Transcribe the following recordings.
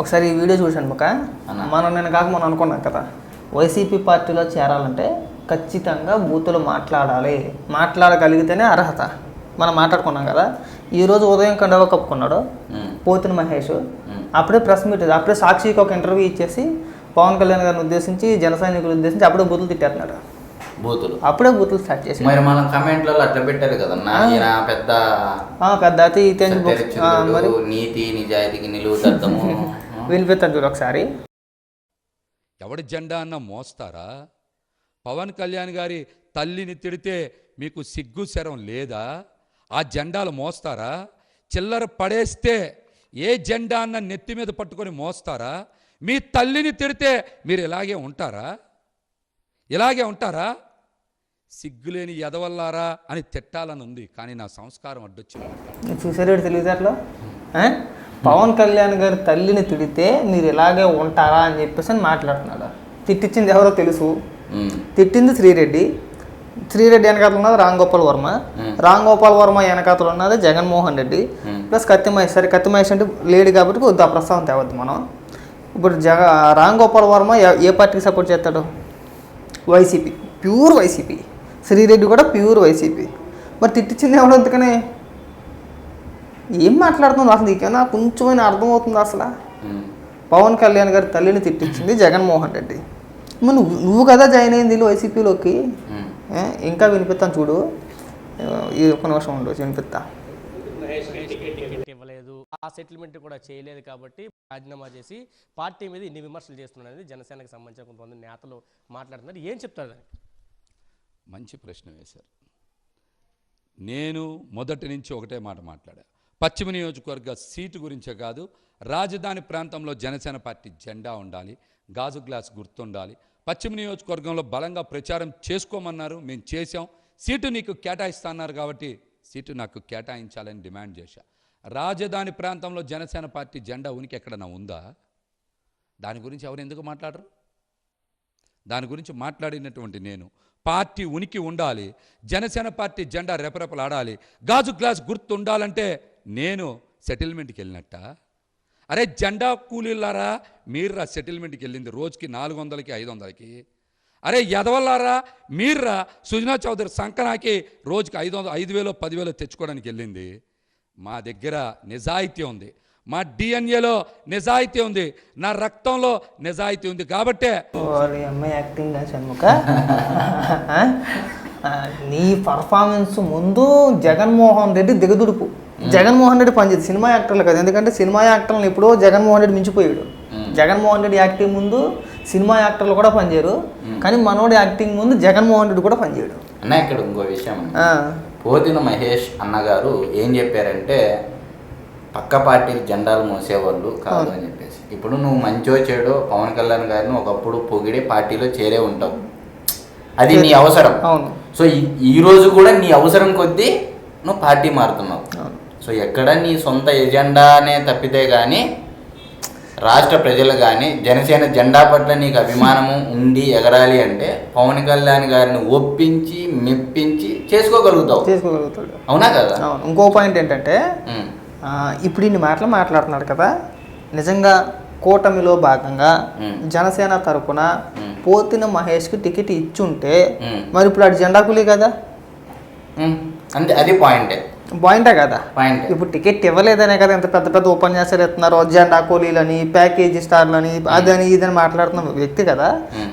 ఒకసారి ఈ వీడియో చూశాను ముఖ. అన్న. మనం నేను కాక మనం అనుకున్నాం కదా. వైసీపీ పార్టీలో చేరాలంటే ఖచ్చితంగా బూతులు మాట్లాడాలి. మాట్లాడగలిగితేనే అర్హత. మనం మాట్లాడుకున్నాం కదా. ఈరోజు ఉదయం కండవ కప్పుకున్నాడు పోతిన మహేష్. అప్పుడే ప్రెస్ మీట్ అప్పుడే సాక్షికి ఒక ఇంటర్వ్యూ ఇచ్చేసి పవన్ కళ్యాణ్ గారిని ఉద్దేశించి జన సైనికులు ఉద్దేశించి అప్పుడే బూతులు తిట్టేస్తున్నాడు. బూతులు. అప్పుడే బూతులు స్టార్ట్ చేసి మరి మనం కమెంట్లలో అట్లా పెట్టారు కదన్నా ఈయన పెద్ద పెద్ద అతి మరి నీతి నిజాయితీకి నిలువు వినిపిస్తాను చూడు ఒకసారి. ఎవడి జెండా అన్న మోస్తారా? పవన్ కళ్యాణ్ గారి తల్లిని తిడితే మీకు సిగ్గు శరం లేదా? ఆ జెండాలు మోస్తారా? చిల్లర పడేస్తే ఏ జెండా అన్న నెత్తి మీద పట్టుకొని మోస్తారా? మీ తల్లిని తిడితే మీరు ఇలాగే ఉంటారా? ఇలాగే ఉంటారా? సిగ్గులేని ఎదవల్లారా అని తిట్టాలని ఉంది కానీ నా సంస్కారం అడ్డొచ్చింది. చూసారు తెలివితేటలో? పవన్ కళ్యాణ్ గారి తల్లిని తిడితే మీరు ఇలాగే ఉంటారా అని చెప్పేసి అని మాట్లాడుతున్నాడు. తిట్టించింది ఎవరో తెలుసు. తిట్టింది శ్రీరెడ్డి. శ్రీరెడ్డి వెనకాతలు ఉన్నది రామ్ గోపాల్ వర్మ. రామ్ గోపాల్ వర్మ వెనకాతలు ఉన్నది జగన్మోహన్ రెడ్డి. ప్లస్ కత్తి మహేష్ సరే కత్తి మహేష్ అంటే లేడీ కాబట్టి వద్దు ఆ ప్రస్తావన తేవద్దు మనం. ఇప్పుడు జగ రామ్ గోపాల్ వర్మ ఏ- ఏ పార్టీకి సపోర్ట్ చేస్తాడు? వైసీపీ. Pure YCP. శ్రీరెడ్డి కూడా ప్యూర్ వైసీపీ. మరి తిట్టించింది ఎవరు అందుకనే? ఏం మాట్లాడుతుంది అసలు నీకేమైనా కొంచెమైనా అర్థమవుతుంది అసలు? పవన్ కళ్యాణ్ గారి తల్లిని తిట్టించింది జగన్మోహన్ రెడ్డి. నువ్వు నువ్వు కదా జాయిన్ అయింది వైసీపీలోకి? ఇంకా వినిపిస్తాను చూడు. ఈ ఒక్క నిమిషం ఉండు వినిపిస్తా. ఇవ్వలేదు. ఆ సెటిల్మెంట్ కూడా చేయలేదు కాబట్టి రాజీనామా చేసి పార్టీ మీద ఇన్ని విమర్శలు చేస్తున్నాడు అనేది జనసేనకు సంబంధించిన కొంతమంది నేతలు మాట్లాడుతున్నారు. ఏం చెప్తారు దానికి? మంచి ప్రశ్న వేశారు నేను మొదటి నుంచి ఒకటే మాట మాట్లాడా. పశ్చిమ నియోజకవర్గ సీటు గురించే కాదు రాజధాని ప్రాంతంలో జనసేన పార్టీ జెండా ఉండాలి గాజు గ్లాస్ గుర్తుండాలి. పశ్చిమ నియోజకవర్గంలో బలంగా ప్రచారం చేసుకోమన్నారు మేము చేశాం. సీటు నీకు కేటాయిస్తున్నారు కాబట్టి సీటు నాకు కేటాయించాలని డిమాండ్ చేశా. రాజధాని ప్రాంతంలో జనసేన పార్టీ జెండా ఉనికి ఎక్కడన్నా ఉందా? దాని గురించి ఎవరు ఎందుకు మాట్లాడరు? దాని గురించి మాట్లాడినటువంటి నేను పార్టీ ఉనికి ఉండాలి జనసేన పార్టీ జెండా రెపరెపలాడాలి గాజు గ్లాస్ గుర్తు ఉండాలంటే నేను సెటిల్మెంట్కి వెళ్ళినట్ట అరే జెండా కూలీలారా మీర్రా సెటిల్మెంట్కి వెళ్ళింది రోజుకి నాలుగు వందలకి ఐదు వందలకి అరే ఎదవల్లారా మీర్రా? సుజనా చౌదరి సంకనాకి రోజుకి ఐదు వందలు ఐదు వేలు పదివేలు తెచ్చుకోవడానికి వెళ్ళింది. మా దగ్గర నిజాయితీ ఉంది. మా డిఎన్ఏలో నిజాయితీ ఉంది. నా రక్తంలో నిజాయితీ ఉంది కాబట్టే యాక్టింగ్ షణ్ముఖ. నీ పర్ఫార్మెన్స్ ముందు జగన్మోహన్ రెడ్డి దిగదుడుపు జగన్మోహన్ రెడ్డి పనిచేది సినిమా యాక్టర్లు కదా. ఎందుకంటే సినిమా యాక్టర్లను ఎప్పుడో జగన్మోహన్ రెడ్డి మించిపోయాడు. జగన్మోహన్ రెడ్డి యాక్టింగ్ ముందు సినిమా యాక్టర్లు కూడా పనిచేయరు. కానీ మనోడి యాక్టింగ్ ముందు జగన్మోహన్ రెడ్డి కూడా పనిచేయడు. అన్న ఇక్కడ ఇంకో విషయం పోతిన మహేష్ అన్నగారు ఏం చెప్పారంటే పక్క పార్టీలు జెండాలు మోసేవాళ్ళు కాదు అని చెప్పేసి. ఇప్పుడు నువ్వు మంచో చెడో పవన్ కళ్యాణ్ గారిని ఒకప్పుడు పొగిడి పార్టీలో చేరే ఉంటావు. అది నీ అవసరం. అవును. సో ఈ- రోజు కూడా నీ అవసరం కొద్దీ నువ్వు పార్టీ మారుతున్నావు. సో ఎక్కడ నీ సొంత ఎజెండానే తప్పితే కానీ రాష్ట్ర ప్రజలు కానీ జనసేన జెండా పట్ల నీకు అభిమానము ఉండి ఎగరాలి అంటే పవన్ కళ్యాణ్ గారిని ఒప్పించి మెప్పించి చేసుకోగలుగుతావు. చేసుకోగలుగుతాడు. అవునా కదా? ఇంకో పాయింట్ ఏంటంటే ఇప్పుడు ఇన్ని మాటలు మాట్లాడుతున్నాడు కదా నిజంగా కూటమిలో భాగంగా. జనసేన తరపున. పోతిన మహేష్కి టికెట్ ఇచ్చుంటే. మరి ఇప్పుడు అటు జెండా కూలీ కదా? అంతే అది పాయింటే. పాయింటే కదా? పాయింట్. ఇప్పుడు టికెట్ ఇవ్వలేదనే కదా ఇంత పెద్ద పెద్ద ఉపన్యాసాలు ఇస్తున్నారు జెండా కూలీలని ప్యాకేజీ స్టార్లని అదని ఇదని మాట్లాడుతున్న వ్యక్తి కదా.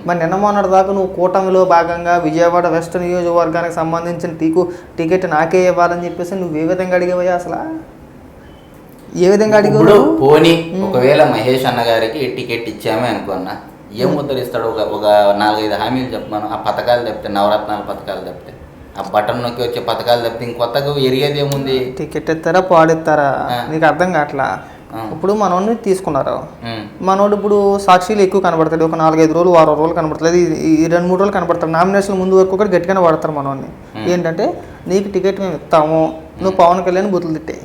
మరి నిన్న మొన్నటి దాకా నువ్వు కూటమిలో భాగంగా విజయవాడ వెస్ట్ నియోజకవర్గానికి సంబంధించిన టీకు టికెట్ నాకే ఇవ్వాలని చెప్పేసి నువ్వు ఏ విధంగా అడిగేవయ్యా అసలు? ఏ విధంగా అడిగావు పోనీ ఒకవేళ మహేష్ అన్న గారికి టికెట్ ఇచ్చామే అనుకున్నా ఏం ముద్రిస్తాడు ఒక ఒక నాలుగైదు హామీలు చెప్పమను. ఆ పథకాలు తప్పితే నవరత్నాల పథకాలు తప్పితే ఆ బటన్ నొక్కి వచ్చే పథకాలు తప్పితే ఇంకొత్తగా ఎరిగేది ఏముంది టికెట్ ఇస్తారా పాడిస్తారా ఆ. నీకు అర్థం కావట్లా. ఇప్పుడు మనోడిని తీసుకున్నారు. మనోడు ఇప్పుడు సాక్షిలు ఎక్కువ కనబడతాడు. ఒక నాలుగైదు రోజులు వారం రోజులు కనబడతాడు. ఈ- రెండు మూడు రోజులు కనబడతాడు. నామినేషన్ ముందు వరకు కూడా గట్టిగానే వాడతారు మనోడిని. ఏంటంటే నీకు టికెట్ మేము ఇస్తాము. నువ్వు పవన్ కళ్యాణ్ బూతులు తిట్టాయి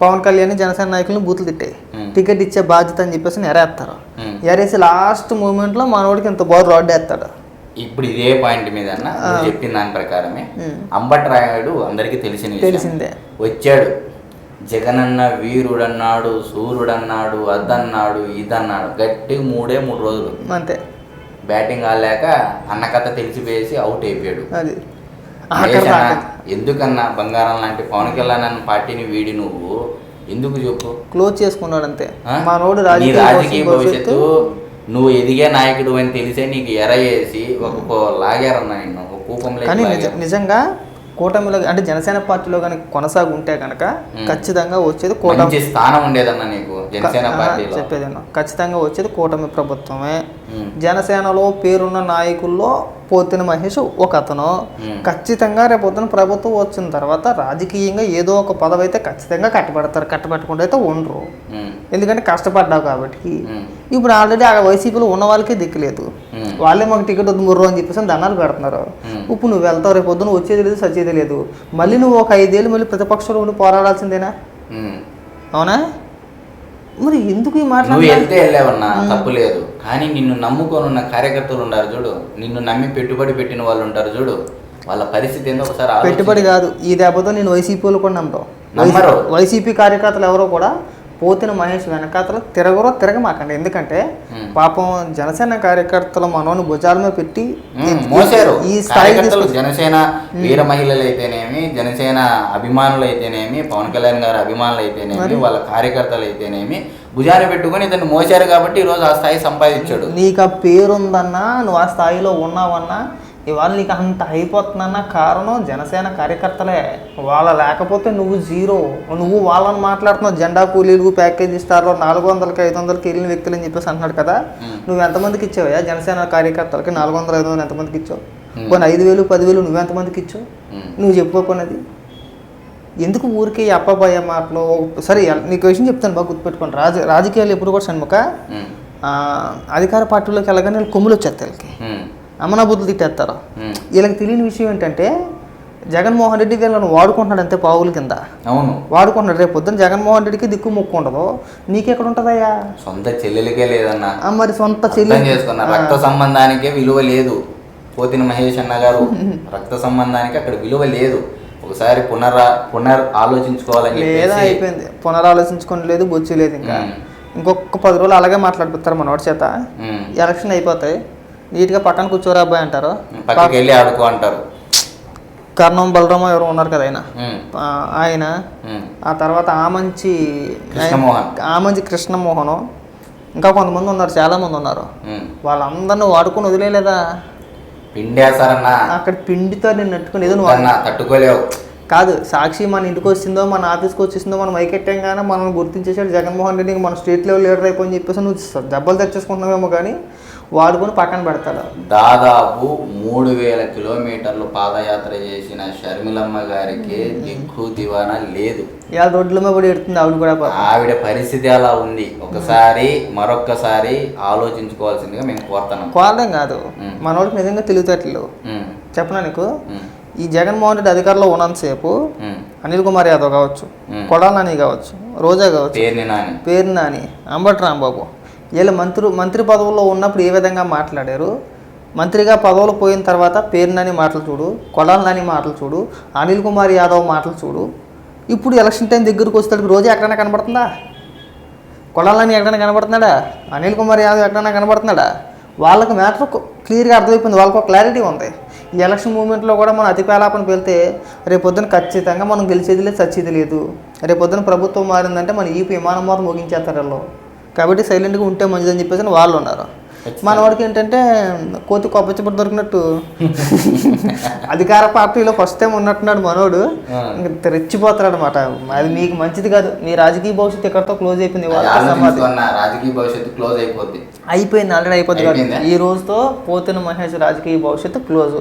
పవన్ కళ్యాణ్ జనసేన నాయకులను బూతులు తిట్టాయి. టికెట్ ఇచ్చే బాధ్యత అని చెప్పేసి ఎరేస్తారు. ఎరేసి లాస్ట్ మూమెంట్లో మనోడికి ఇంత బాగా రోడ్డు వేస్తాడు. ఇప్పుడు ఇదే పాయింట్ మీద అన్న చెప్పిన దాని ప్రకారమే ఉమ్. అంబట్ రాయుడు అందరికీ తెలిసిన. తెలిసిందే. వచ్చాడు. జగనన్న వీరుడన్నాడు సూర్యుడన్నాడు అదన్నాడు ఇదన్నాడు. గట్టిగా మూడే మూడు రోజులు. అంతే. బ్యాటింగ్ ఆడలేక అన్న కథ తెలిసిపోయేసి అవుట్ అయిపోయాడు. ఎందుకన్నా బంగారం లాంటి పవన్ కళ్యాణ్ అన్న పార్టీని వీడి నువ్వు ఎందుకు చెప్పు? క్లోజ్ చేసుకున్నాడు అంతే. రాజకీయ భవిష్యత్తు. నువ్వు ఎదిగే నాయకుడు అని తెలిసే నీకు ఎర వేసి ఒక లాగారన్న నిన్ను ఒక కూపంలో కానీ నిజ- నిజంగా కూటమిలో అంటే జనసేన పార్టీలో కనుక కొనసాగి ఉంటే కనుక. ఖచ్చితంగా వచ్చేది కూటమి స్థానం ఉండేదన్న నీకు జనసేన ఆ, పార్టీలో చెప్పేది విను. ఖచ్చితంగా వచ్చేది కూటమి ప్రభుత్వమే. జనసేనలో పేరున్న నాయకుల్లో పోతిన మహేష్ ఒక అతను. ఖచ్చితంగా రేపొద్దున ప్రభుత్వం వచ్చిన తర్వాత రాజకీయంగా ఏదో ఒక పదవి అయితే ఖచ్చితంగా కట్టబెడతారు కట్టబెట్టకుండా అయితే ఉండరు. ఎందుకంటే కష్టపడ్డావు కాబట్టి. ఇప్పుడు ఆల్రెడీ ఆ వైసీపీలో ఉన్న వాళ్ళకే దిక్కులేదు. వాళ్ళే మాకు టికెట్ వద్దు ముర్రు అని చెప్పేసి దండాలు పెడుతున్నారు. ఇప్పుడు నువ్వు వెళ్తావు రేపు పొద్దున వచ్చేది లేదు సచ్చేది లేదు మళ్ళీ నువ్వు ఒక ఐదేళ్ళు మళ్ళీ ప్రతిపక్షంలో ఉండి పోరాడాల్సిందేనా. అవునా మరి ఎందుకు ఈ నువ్వు మాట్లాడ వెళ్తే వెళ్ళావన్నా తప్పు లేదు. కానీ నిన్ను నమ్ముకొని ఉన్న కార్యకర్తలు ఉంటారు చూడు. నిన్ను నమ్మి పెట్టుబడి పెట్టిన వాళ్ళు ఉంటారు చూడు. వాళ్ళ పరిస్థితి ఏందో ఒకసారి. పెట్టుబడి కాదు. ఈ దెబ్బతో నేను వైసీపీలో కూడా నమ్మరు. వైసీపీ కార్యకర్తలు ఎవరో కూడా పోతిన మహేష్ వెనకాతలు తిరగరో తిరగమాకండి. ఎందుకంటే. పాపం జనసేన కార్యకర్తలు మనోని భుజాల మీద పెట్టి మోసారు. ఈ తీసుకొచ్చి- జనసేన వీర మహిళలు అయితేనేమి జనసేన అభిమానులు అయితేనేమి పవన్ కళ్యాణ్ గారి అభిమానులు అయితేనేమి వాళ్ళ కార్యకర్తలు అయితేనేమి భుజాన పెట్టుకొని ఇతను మోసారు కాబట్టి ఈ రోజు ఆ స్థాయి సంపాదించాడు. నీకు ఆ పేరుందన్నా నువ్వు ఆ స్థాయిలో ఉన్నావన్నా ఇవాళ నీకు అంత అయిపోతుందన్న కారణం జనసేన కార్యకర్తలే. వాళ్ళ లేకపోతే నువ్వు జీరో. నువ్వు వాళ్ళని మాట్లాడుతున్నావు. జెండా కూలీలు ప్యాకేజ్ ఇస్తారో నాలుగు వందలకి ఐదు వందలకి వెళ్ళిన వ్యక్తులు అని చెప్పేసి అంటున్నాడు కదా. నువ్వు ఎంతమందికి ఇచ్చావయ్యా? జనసేన కార్యకర్తలకి నాలుగు వందలు ఐదు వందలు ఎంతమందికి ఇచ్చావు? కొన్ని ఐదు వేలు పదివేలు నువ్వు ఎంతమందికి ఇచ్చావు. నువ్వు చెప్పుకోకున్నది. ఎందుకు ఊరికే అప్పబాయ మాటలు? సరే నీకు విషయం చెప్తాను బాగా గుర్తుపెట్టుకోండి. రాజ రాజకీయాలు ఎప్పుడు కూడా షణ్ముఖ. ఆ, అధికార పార్టీలోకి వెళ్ళగానే వీళ్ళు కొమ్ములు వచ్చేస్తాయి వీళ్ళకి. ఉమ్. అమ్మనా బుద్ధులు తిట్టేస్తారు. వీళ్ళకి తెలియని విషయం ఏంటంటే జగన్మోహన్ రెడ్డి వీళ్ళని వాడుకుంటున్నాడు అంతే పావుల కింద. అవును. వాడుకుంటున్నాడు. రేపు పొద్దున్న జగన్మోహన్ రెడ్డికి దిక్కు ముక్కు ఉండదు. నీకెక్కడ ఉంటుందయ్యా సొంత చెల్లెలికే లేదన్నా. మరి సొంత చెల్లి రక్త సంబంధానికే విలువ లేదు. పోతిన మహేష్ అన్న గారు రక్త సంబంధానికి అక్కడ విలువ లేదు. ఒకసారి పునర్ పునర్ ఆలోచించుకోవాలని లేదా అయిపోయింది. పునరాలోచించుకొని లేదు బొచ్చి లేదు ఇంకా. ఇంకొక పది రోజులు అలాగే మాట్లాడిపోతారు మనోడి చేత. ఎలక్షన్ అయిపోతాయి. నీట్గా పక్కన కూర్చోరా అబ్బాయి అంటారు. పక్కకి వెళ్ళి ఆడుకో అంటారు. కర్ణం బలరామ ఎవరు ఉన్నారు కదా ఆయన. ఆ, ఆయన. ఆ తర్వాత ఆమంచి కృష్ణమోహన్. ఆమంచి కృష్ణమోహన్. ఇంకా కొంతమంది ఉన్నారు చాలా మంది ఉన్నారు. వాళ్ళందరిని వాడుకొని వదిలేలేదా? పిండేశారన్నా అక్కడ పిండితో నేను నెట్టుకుని ఏదో నువ్వు తట్టుకోలేవు. కాదు సాక్షి మన ఇంటికి వచ్చిందో మన ఆఫీస్కి వచ్చేసిందో మనం మైకెట్టాం కానీ మనం గుర్తించేసాడు జగన్మోహన్ రెడ్డి. మన స్టేట్ లెవెల్ లీడర్ అయిపోయి చెప్పేసి నువ్వు దెబ్బలు తెచ్చేసుకుంటున్నావేమో కానీ వాడుకొని పక్కన పెడతాడు. దాదాపు మూడు వేల కిలోమీటర్లు పాదయాత్ర చేసిన షర్మిలమ్మ గారికి దిక్కు దివానా లేదు. ఇవాళ రోడ్ల మీద పడి ఎడుతుంది ఆవిడ కూడా. ఆవిడ పరిస్థితి అలా ఉంది. ఒకసారి మరొక్కసారి ఆలోచించుకోవాల్సిందిగా మేము కోరుతున్నాం. కోరడం కాదు. ఉమ్. మనోడికి నిజంగా తెలివితేటలు. చెప్పనా నీకు? ఈ జగన్మోహన్ రెడ్డి అధికారంలో ఉన్నంతసేపు. అనిల్ కుమార్ యాదవ్ కావచ్చు. కొడాల నాని కావచ్చు రోజా కావచ్చు పేరు నాని. అంబటి రాంబాబు. వీళ్ళు మంత్రి మంత్రి పదవుల్లో ఉన్నప్పుడు ఏ విధంగా మాట్లాడారు? మంత్రిగా పదవులు పోయిన తర్వాత పేరు నాని మాటలు చూడు కొడాల నాని మాటలు చూడు అనిల్ కుమార్ యాదవ్ మాటలు చూడు. ఇప్పుడు ఎలక్షన్ టైం దగ్గరకు వస్తాడు రోజు ఎక్కడైనా కనబడుతుందా? కొడాల నాని ఎక్కడైనా కనబడుతున్నాడా? అనిల్ కుమార్ యాదవ్ ఎక్కడైనా కనబడుతున్నాడా? వాళ్ళకి మ్యాటర్ క్లియర్గా అర్థమైపోయింది వాళ్ళకి ఒక క్లారిటీ ఉంది. ఈ ఎలక్షన్ మూమెంట్లో కూడా మనం అతి పేలాపన వెళ్తే రేపొద్దున ఖచ్చితంగా మనం గెలిచేది లేదు చచ్చేది లేదు. రేపొద్దున ప్రభుత్వం మారిందంటే మన ఈ విమానం మాత్రం ముగించేస్తారు వీళ్ళు. కాబట్టి సైలెంట్గా ఉంటే మంచిదని చెప్పేసి వాళ్ళు ఉన్నారు మన వాడికి ఏంటంటే కోతి కొప్పచ్చిపడి దొరికినట్టు. అధికార పార్టీలో ఫస్ట్ టైం ఉన్నట్టున్నాడు మనోడు. రెచ్చిపోతాడు అనమాట అది మీకు మంచిది కాదు. మీ రాజకీయ భవిష్యత్తు ఇక్కడతో క్లోజ్ అయిపోయింది? రాజకీయ భవిష్యత్తు క్లోజ్ అయిపోద్ది. అయిపోయింది ఆల్రెడీ అయిపోతుంది అయిపోయిందా? ఈ రోజుతో పోతున్న మహేష్ రాజకీయ భవిష్యత్తు క్లోజ్